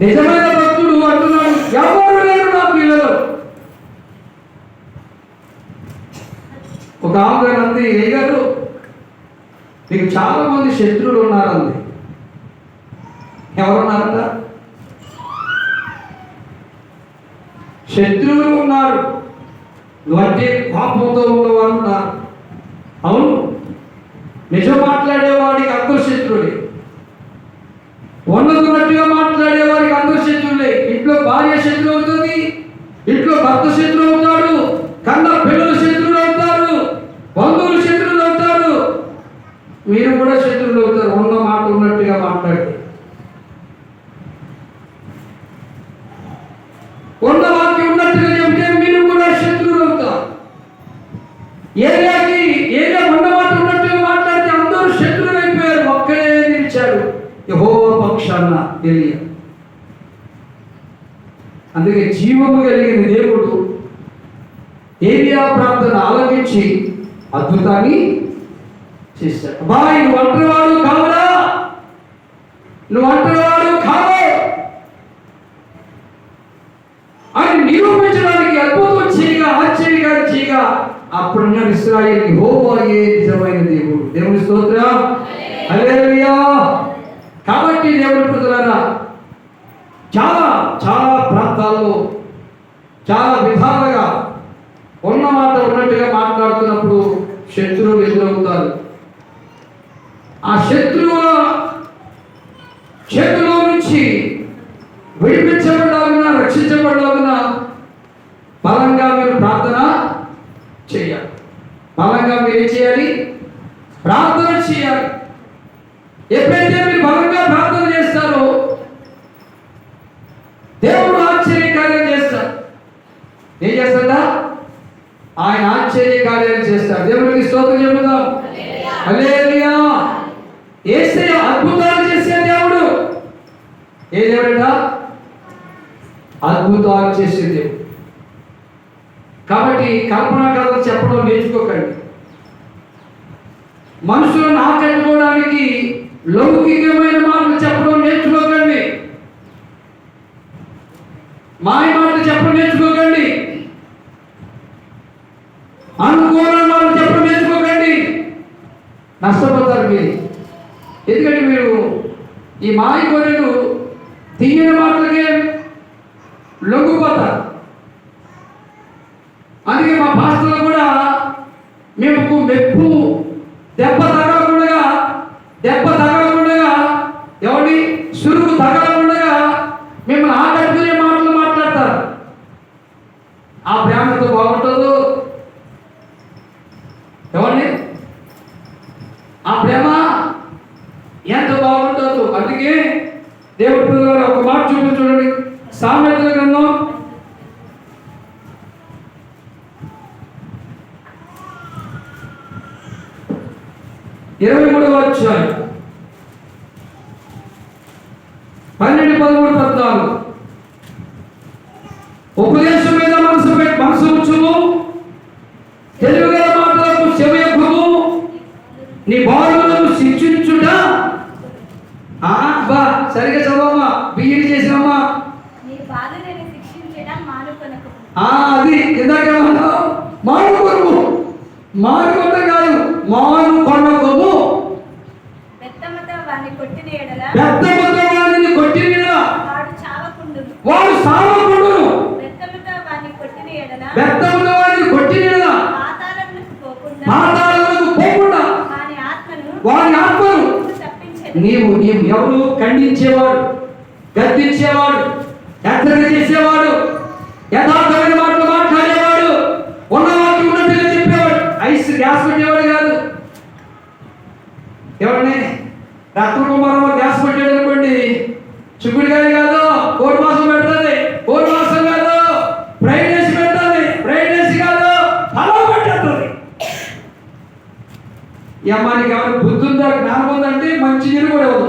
నిజమైన భక్తుడు అంటున్నాడు ఎవరు లేరు నా పిల్లలు? ఒక ఆమె అంది ఏ మీకు చాలా మంది శత్రువులు ఉన్నారంది. ఎవరున్నారట? శత్రువులు ఉన్నారు. నువ్వంటే పాపంతో ఉన్నవారు ఉన్నారు అవును. నిజం మాట్లాడేవాడికి అందరు శత్రువులే ఉన్నతున్నట్టుగా మాట్లాడేవారికి అందరు శత్రువులే ఇంట్లో భార్య శత్రువు అవుతుంది ఇంట్లో భర్త శత్రువు అవుతాడు కన్న పిల్లలు శత్రువులు అవుతారు బంధువులు శత్రువులు అవుతారు. మీరు కూడా శత్రువులు అవుతారు ఉన్న మాట ఉన్నట్టుగా మాట్లాడి ఉన్న వాక్యం ఉన్నట్టుగా చెబితే మీరు కూడా శత్రువులు అవుతారు. ఏరియాకి ఏరియా ఉన్న మాట ఉన్నట్టుగా మాట్లాడితే అందరూ శత్రువులు అయిపోయారు ఒక్కడే నిలిచాడు. యహో పక్షాన ఏలియా అందుకే జీవము కలిగిన దేవుడు ఏరియా ప్రాంతాన్ని ఆలోచించి అద్భుతాన్ని చేశాడు. బాయ్ నువ్వు అంటవాడు కావరా. నువ్వు అంటవాడు కావే. అని నిరూపించడానికి అద్భుతం చేయగా ఆశ్చర్యగా చేయగా అప్పుడున్న ఇస్రాయేల్ హోమాయే నిజమైన దేవుడు దేవుని స్తోత్రం హల్లెలూయా కాబట్టి దేవుని ప్రజలారా చాలా చాలా ప్రాంతాల్లో చాలా విధాలుగా ఉన్న మాట ఉన్నట్టుగా మాట్లాడుతున్నప్పుడు శత్రువులు ఎదురవుతారు ఆ శత్రువుల చేతిలో నుంచి విడిపించబడాలన్నా రక్షించబడాలన్నా బలంగా మీరు ప్రార్థన చేయాలి బలంగా మీరు ఏం చేయాలి? ప్రార్థన చేయాలి. ఎప్పుడైతే మీరు బలంగా ప్రార్థన చేస్తారో దేవుడు ఆశ్చర్యకార్యం చేస్తాడు. ఏం చేస్తాడా? ఆయన ఆశ్చర్యకార్యాలు చేస్తాడు. దేవుడికి స్తోత్రం చెబుదాం. హల్లెలూయా. యేసయ్య అద్భుతాలు చేసే దేవుడు. ఏ దేవుడట? అద్భుతాలు చేసే దేవుడు. కాబట్టి కల్పనా కథలు చెప్పడం నేర్చుకోకండి. మనుషులను ఆకట్టుకోవడానికి లౌకికమైన మాటలు చెప్పడం నేర్చుకోకండి. మాయ మాటలు చెప్పడం నేర్చుకోకండి. అనుకూల మాటలు చెప్పడం నేర్చుకోకండి. నష్టపోతారు మీరు. ఎందుకంటే మీరు ఈ మాయ గొర్రెలు తీయని మాటలకే లొంగిపోతారు అందుకే మా పాస్టర్లు కూడా మేము మెప్పు దెబ్బ తగలకుండా దెబ్బ తగలకుండా ఎవడి సురుకు తగలకుండా మిమ్మల్ని ఆకట్టుకునే మాటలు మాట్లాడతారు. ఆ ప్రేమతో బాగుంటుందో? ఎవరిని? ఆ ప్రేమ ఎంత బాగుంటుందో? అందుకే దేవుడు ఒక మాట చూపి చూడండి సామెతల గ్రంథం ఇరవై మూడవ అధ్యాయం. పన్నెండు పదమూడు పద్నాలుగు. ఉపదేశం మీద మనసు మనసు ఉంచుము. తెలుగుగల మాటలకు చెవియొక్కము నీ బాలులను శిక్షించుట. బా సరిగా చదవమ్మా. బిఈడి ఆ, అది. ఇందాక ఏమన్నావు మాను కొనుము మాను కొండ కాదు. మాను కొట్టిన ఎడల పెద్ద వాడిని కొట్టిన వాడు చావకుండును వాడు సావకుండును పెద్దమ్మతో వారిని కొట్టిన ఎడల. పెద్ద వాడిని కొట్టిన పాతాళములకు పోకుండా. పాతాళములకు పోకుండా. వాని ఆత్మను నీవు నీవు ఎవరు? ఖండించేవాడు గద్దించేవాడు హెచ్చరిక చేసేవాడు యథార్థమైన మాటలు మాట్లాడేవాడు ఉన్న వాక్యం ఉన్నట్టుగా చెప్పేవాడు. ఐస్ గ్యాస్ పెట్టేవాడు కాదు. ఎవరిని? రత్న ఈ అమ్మానికి ఎవరు బుద్ధి ఉందా జ్ఞానం ఉందంటే మంచి నీరు కూడా అవ్వదు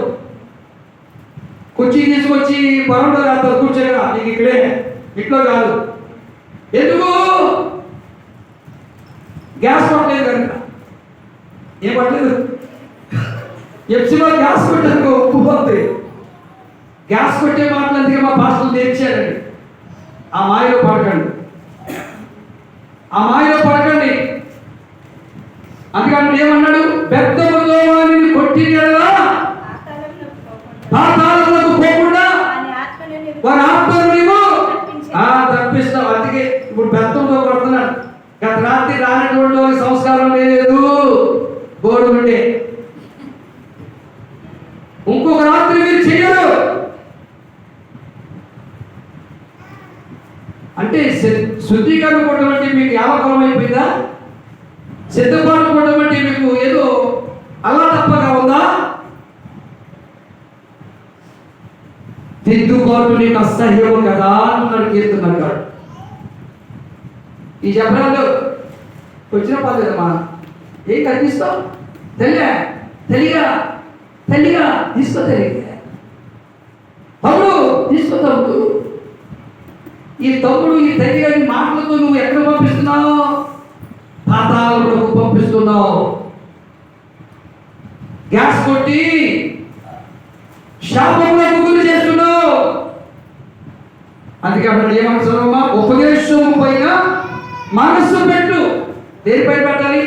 కుర్చీ తీసుకొచ్చి పరంలో రాస్తారు కూర్చోగా నీకు ఇక్కడే. ఇంట్లో కాదు. ఎందుకు? గ్యాస్ పట్టలేదు కనుక. ఏం పట్టలేదు ఎప్సిలో గ్యాస్ పెట్టాను ఉప్పు పోతుంది గ్యాస్ కొట్టే మాటలు అందుకే మా పాస్టర్లు తెచ్చారండి ఆ మాయలో పడకండి. ఆ మాయలో పడకండి. అందుకని ఏమన్నాడు? పెద్ద వారిని కొట్టి పాతాళంలోకి పోకుండా పోకుండా వారి ఆత్మను నీవు తప్పిస్తావు అందుకే ఇప్పుడు బెత్తంతో కొడుతున్నాను గత రాత్రి రానటువంటి సంస్కారం లేదు. బోర్డు ఉండే. ఇంకొక రాత్రి మీరు చెయ్యరు. అంటే శుద్ధీకరణ కొట్టడం అంటే మీకు యావకరం అయిపోయిందా సిద్ధపాటు కొట్టడం అంటే మీకు ఏదో అలా తప్పగా ఉందా? దిద్దుబాటు నీకు అసహ్యం కదా అన్నాడు కీర్తన గారు ఈ చెప్పరాలు వచ్చిన పర్లేదమ్మా ఏం కనిపిస్తావు తెలియ తెలియగా తెలియగా తీసుకో తెలియగా తమ్ముడు తీసుకో తమ్ముడు. ఈ తమ్ముడు ఈ తెలియని మాటలతో నువ్వు ఎక్కడ పంపిస్తున్నావు? పాతాళంలోకి పంపిస్తున్నావు గ్యాస్ కొట్టి శాపంలోకి గురి చేస్తున్నావు. అందుకే అప్పుడు ఏమంటున్నామా ఉపదేశం పైన మనస్సు పెట్టు. దేనిపై పెట్టాలి?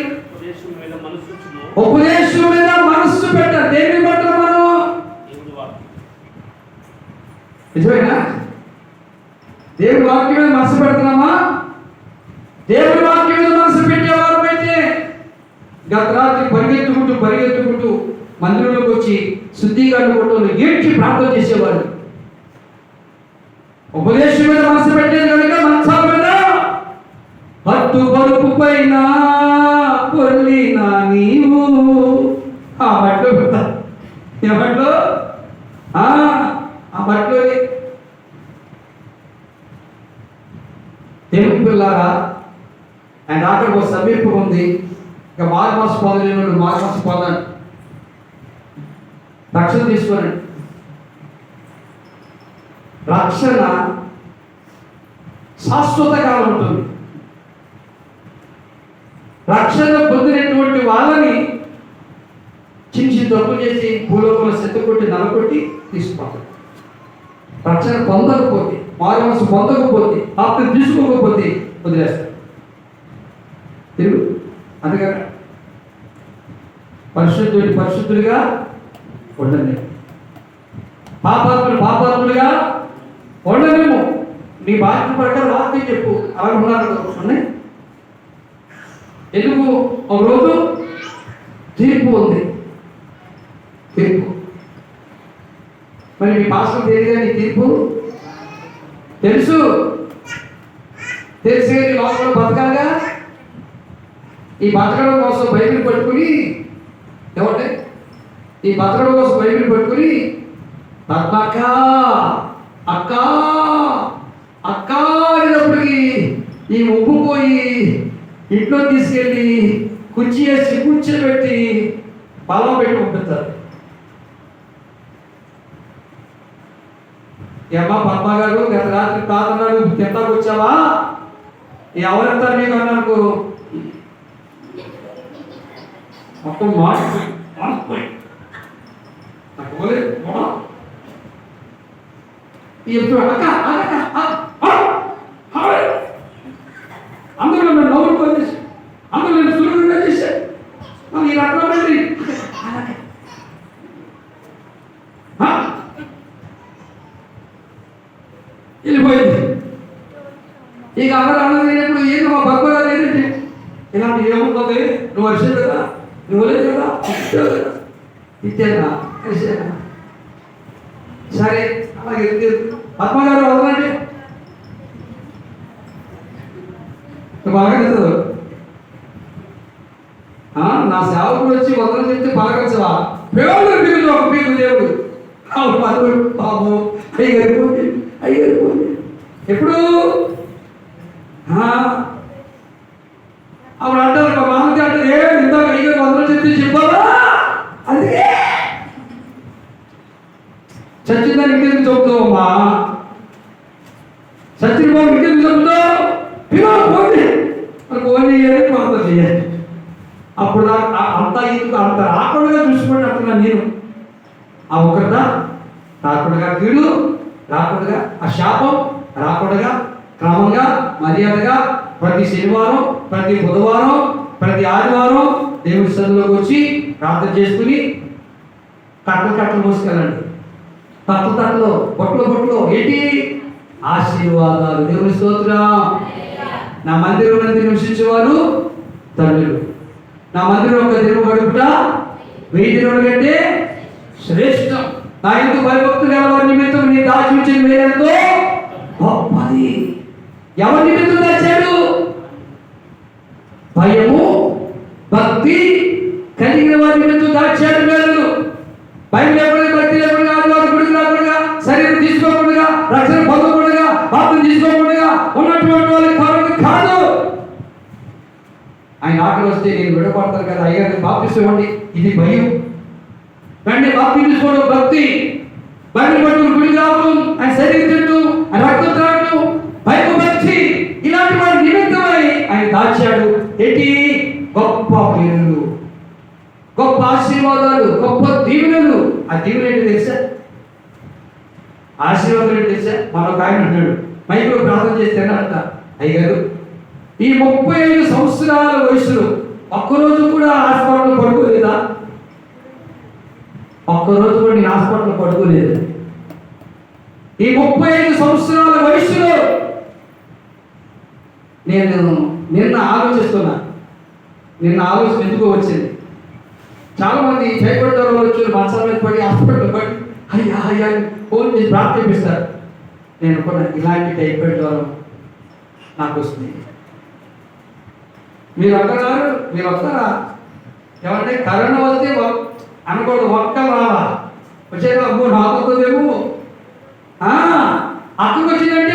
ఉపదేశం మీద మనస్సు పెట్టాలి దేని పెట్టాలి మనం? నిజమేనా? దేవుడి వాక్యం మీద మనసు పెడుతున్నామా? దేవుడి వాక్యం మీద మనసు పెట్టేవారు అయితే గత రాత్రి పరిగెత్తుకుంటూ పరిగెత్తుకుంటూ మందిరంలోకి వచ్చి శుద్ధీకరణ కొట్టుకుని ఏడ్చి ప్రార్థన చేసేవారు. ఉపదేశం మీద మనసు పెట్టేది కనుక మనసాల మీద పట్టు పరుపు పైన పొల్లిన నీవు. ఆ బట్టలు ఏ బట్టలు? ఆ ఆ బట్టలు దేవుని పిల్లారా ఆయన ఆఖరికి ఒక సమీపం ఉంది. ఇక మార్మాస్ పొందలేని మార్మాస్ పొందండి రక్షణ తీసుకోనండి రక్షణ శాశ్వత కాలం ఉంటుంది. రక్షణ పొందినటువంటి వాళ్ళని చిన్న చిన్న తప్పు చేసి భూలోకంలో సెత్త నలకొట్టి తీసుకుపోతారు. రక్షణ పొందకపోతే మారుమనసు పొందకపోతే ఆప్తం తీసుకోకపోతే వదిలేస్తారు. తెలుగు అందుకే పరిశుద్ధుడి పరిశుద్ధుడిగా ఉండండి పాపాత్ములు పాపాత్ములుగా ఉండలేము నీ బాధ్యత ప్రకారం వాక్యం చెప్పు. అలా ఉన్నారు ఉన్నాయి. ఎందుకు? ఒకరోజు తీర్పు ఉంది. తీర్పు. మరి మీ పాస్టర్ తెలియదా నీ తీర్పు? తెలుసు. తెలిసి లోపల బతకాలిగా? ఈ బతకడం కోసం బైబిల్ పట్టుకుని ఏమంటే? ఈ బతకడం కోసం బైబిల్ పట్టుకుని పద్మక్క అక్క అక్క అనేటప్పటికి ఈ ఉప్పు పోయి ఇంట్లో తీసుకెళ్ళి కుర్చీ వేసి కూర్చోబెట్టి బలం పెట్టి పంపిస్తారు. ఏమ్మా పద్మ గారు గత రాత్రి తాతన్నాడు తింటాకు వచ్చావా ఎవరెత్తారు మీకు అన్నాను మొత్తం మాడిపోయి మాడిపోయి నాకు పోలేదు, ఎప్పుడు అక్క అక్క అందరూ నన్ను నవ్వులు అందరూ నేను సులువుగా మరి ఈ వెళ్ళిపోయింది. ఇక అందరూ ఏదో మా భగవద్గీత ఏంటంటే ఇలాంటి ఏముంటుంది నువ్వు వచ్చింది కదా నువ్వు లేదు కదా ఇచ్చావు కదా ఇచ్చారా కలిసారా సరే అలాగే పద్మ గారు వదలండి నువ్వు బాగా నా సేవకుడు వచ్చి వదలని చెప్తే పలకరించవా పేరు మీరు ఒక పీకు దేవుడు. అవును పదవుడు బాబు అయ్యి గడిపోయింది అయ్యి గడిపోయింది ఎప్పుడు ఆ, అప్పుడు అంటారు మా మామకి అంటారు ఏ ఇందాక అయ్యో వందలు చెప్తే చెప్పాలా అందుకే చచ్చిందని ఇంకెందుకు చెబుతావు అమ్మా? చచ్చిన బాబు ఇంకెందుకు చెబుతావు పిల్లలు పోండి. మనకు పోనీ చేయాలి కొంత చేయాలి అప్పుడు ఆ- అంత ఇది అంత రాకుండా చూసుకోండి అంటున్నా నేను. ఆ ఒకట రాకుండా కీడు రాకుండా ఆ శాపం రాకుండా క్రమంగా మర్యాదగా ప్రతి శనివారం ప్రతి బుధవారం ప్రతి ఆదివారం దేవుడి సన్నిధిలోకి వచ్చి ప్రార్థన చేసుకుని కట్టలు కట్టలు మోసుకెళ్ళండి. తట్ల తట్లు బొట్లు బొట్లు ఏంటి? ఆశీర్వాదాలు. దేవుని స్తోత్రం. నా మందిరం నందు నివసించేవారు తండ్రులు. నా మందిరం ఒక దినం గడుపుట వెయ్యి దినముల కంటే శ్రేష్టం. నా ఎందుకు భయభక్తులు ఎవరి? వారి నిమిత్తం నీ దాచి ఉంచిన మేలతో గొప్పది. ఎవరి నిమిత్తం దాచాడు? భయము భక్తి కలిగిన వారి నిమిత్తం దాచాడు మేలు భయం లేకుండా లేకుండా ఆయన ఆకలి వస్తే నేను విడపడతాను కదా. అయ్యారు బాప్తిస్తామండి ఇది భయం. వెంటనే బాప్తి తీసుకోవడం భక్తి. బండి పట్టు గుడి రావడం ఆయన శరీరం తింటూ ఆయన రక్తం త్రాడు భయం భక్తి. ఇలాంటి వారి నిమిత్తమై ఆయన దాచాడు. ఏంటి? గొప్ప పేరులు గొప్ప ఆశీర్వాదాలు గొప్ప దీవెనలు. ఆ దీవెన ఏంటి తెలుసా? ఆశీర్వాదం ఏంటి తెలుసా? మరొక ఆయన అంటాడు. మైక్లో ప్రార్థన చేస్తేనే అంట? అయ్యారు ఈ ముప్పై ఐదు సంవత్సరాల వయసులో ఒక్కరోజు కూడా హాస్పిటల్లో పడుకోలేదా? ఒక్కరోజు కూడా నేను హాస్పిటల్లో పడుకోలేదు. ఈ ముప్పై ఐదు సంవత్సరాల వయసులో నేను నిన్న ఆలోచిస్తున్నా. నిన్న ఆలోచన ఎందుకో వచ్చింది. చాలా మంది టైఫాయిడ్ వచ్చి మంచాల మీద పడి హాస్పిటల్ పడి అయ్యా అయ్యా ఫోన్ చేసి ప్రార్థిస్తారు నేను అనుకున్నా ఇలాంటి టైఫాయిడ్ జ్వరం నాకు వస్తుంది మీరు అక్కడారు మీరు వస్తారా ఏమంటే కరోనా వస్తే అనకూడదు ఒక్క రావా నాకు వస్తుందేమో ఆ, అక్కడికి వచ్చిందంటే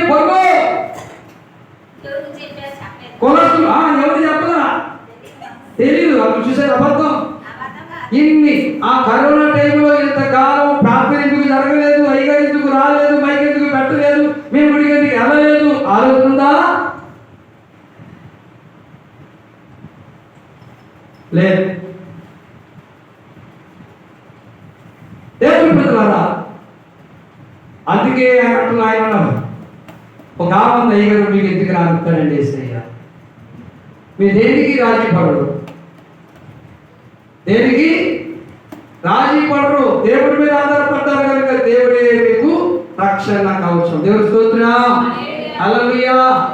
కొలస్ట్రాల్ ఆ, ఎవరు చెప్పదా తెలియదు అప్పుడు చూసేది అబద్ధం. ఇన్ని ఆ కరోనా టైంలో ఇంతకాలం ప్రార్థన ఎందుకు జరగలేదు అయ్యగా ఎందుకు రాలేదు మైక్ ఎందుకు పెట్టలేదు మేము గుడికి ఎందుకు వెళ్ళలేదు ఆలోచన లేదు. దేవుని ప్రజలారా అందుకే ఆయన అంటున్న ఆయన ఒక ఆమంది అయ్యగారు మీకు ఎందుకు రాగుతాడండి ఏసయ్య. మీ దేనికి రాజీ పడరు? దేనికి రాజీ పడరు? దేవుడి మీద ఆధారపడ్డారు కనుక దేవుడే మీకు రక్షణ కవచం. దేవుడి స్తోత్రం. అలలుయా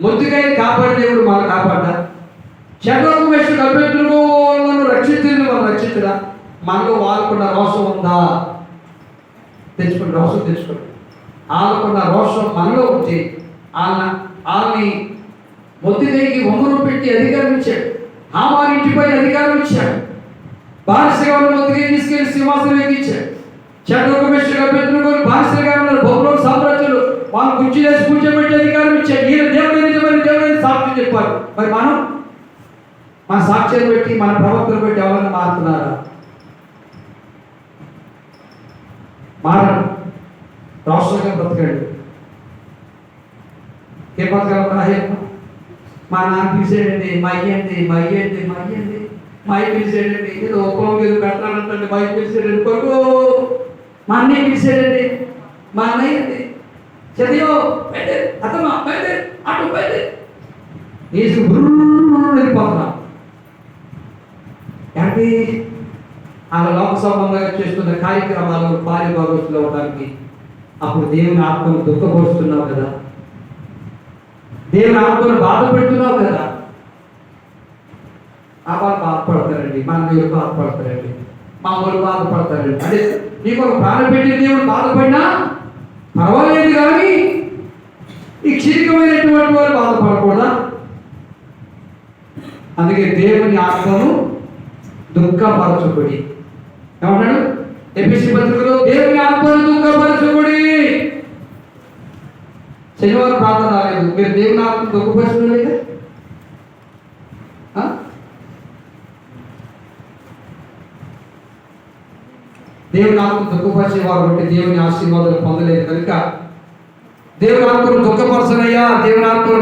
ముద్దుకై కాపాడి దేవుడు మనం కాపాడ్డా? శత్రువు వేసి కల్పెట్టుకోవాలను రక్షించింది మనం రక్షించరా? మనలో వాళ్ళకున్న రోషం ఉందా? తెచ్చుకోండి రోషం తెచ్చుకోండి వాళ్ళకున్న రోషం మనలో ఉంటే వాళ్ళ వాళ్ళని మొద్దుకైకి ఒంగురు పెట్టి అధికారం ఇచ్చాడు హామారి ఇంటిపై అధికారం ఇచ్చాడు బానిసగా ఉన్న తీసుకెళ్ళి సింహాసనం ఎక్కించాడు. చంద్రబాబు మిశ్రగా పెట్టుకుని బానిసగా ఉన్న బొమ్మలో సామ్రాజ్యులు వాళ్ళు కుర్చీ వేసి కూర్చోబెట్టి అధికారం ఇచ్చాడు ఈయన దేవుడు నిజమైన దేవుడని సాక్షి చెప్పారు. మరి మనం మన సాక్ష్యం పెట్టి మన ప్రవక్తలు పెట్టి ఎవరైనా మారుతున్నారా? మారడు రాష్ట్రంగా బ్రతకాడు. ఏ బతకాలన్నా మా నాన్న పిలిచాడండి మా అయ్యండి మా అయ్యండి మా అయ్యండి మా అయ్య పిలిచాడండి ఏదో ఒక్కం ఏదో పెట్టాలంటే మా అయ్య పిలిచాడండి కొడుకు! మా అన్నయ్య పిలిచాడండి మా అన్నయ్య చదివో బయట అతమా బయట అటు బయట వేసి అంటే ఆమె లోక సంబంధంగా చేస్తున్న కార్యక్రమాలు పారిభాగస్తులు అవడానికి అప్పుడు దేవుని ఆత్మను దుఃఖపరుస్తున్నావు కదా? దేవుని ఆత్మను బాధ పెడుతున్నావు కదా? ఆ వాళ్ళు బాధపడతారండి మన దేవుడు బాధపడతారండి మా వాళ్ళు బాధపడతారండి. అంటే నీకు ఒక ప్రాణం పెట్టిన దేవుడు బాధపడినా పర్వాలేదు కానీ ఈ క్షణికమైనటువంటి వారు బాధపడకూడదా? అందుకే దేవుని ఆత్మను దుఃఖపరచుకుడి. ఏమన్నాడు ఎపిసి పత్రికలో దేవుని ఆత్మను దుఃఖపరచుకుడి. శనివారం ప్రార్థన రాలేదు. మీరు దేవుని ఆత్మ దుఃఖపరచుకోలేదా ఆ? దేవుని ఆత్మ దుఃఖపరిచే వారు ఉంటే దేవుని ఆశీర్వాదాలు పొందలేదు. కనుక దేవుని ఆత్మను దుఃఖపరచనయ్యా. దేవుని ఆత్మను